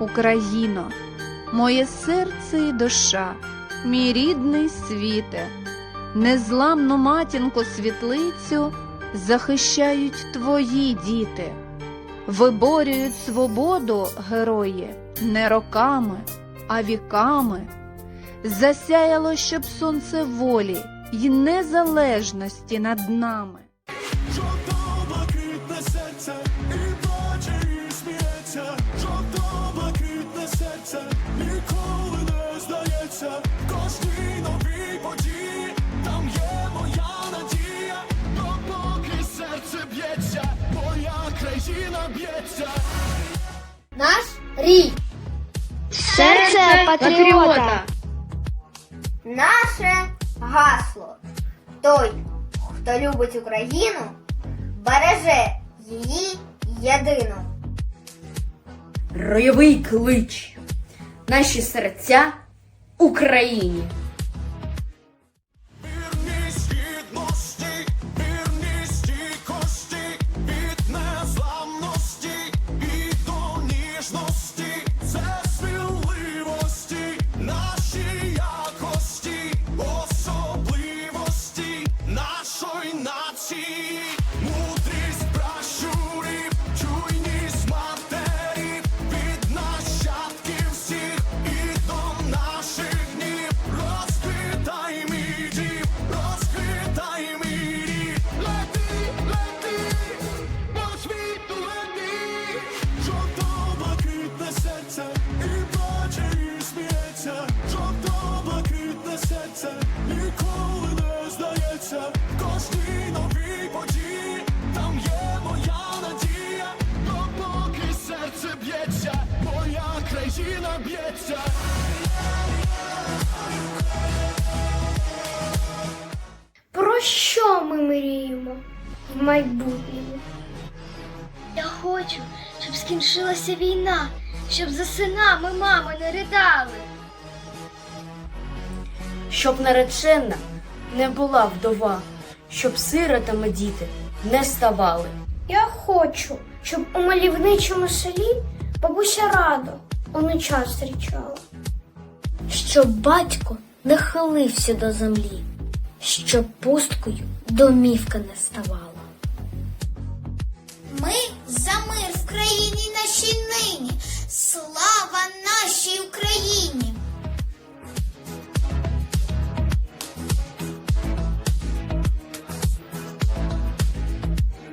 Україно, моє серце і душа, мій рідний світе, незламну матінку світлицю захищають твої діти, виборюють свободу герої не роками, а віками. Засяяло, щоб сонце волі й незалежності над нами. Серце ніколи не здається. Кожній новій події там є моя надія, допоки серце б'ється, моя країна б'ється. Наш рік. Серце патріота. Наше гасло. Той, хто любить Україну, береже її єдину. Ройовий клич. Наші серця Україні. Від незламності і до ніжності, б'ється. Про що ми мріємо в майбутньому? Я хочу, щоб скінчилася війна, щоб за синами мами не ридали. Щоб наречена не була вдова, щоб сиротами діти не ставали. Я хочу, щоб у мальовничому селі бабуся радо онуча зустрічала. Щоб батько не хилився до землі, щоб пусткою домівка не ставала. Ми за мир в країні нашій нині.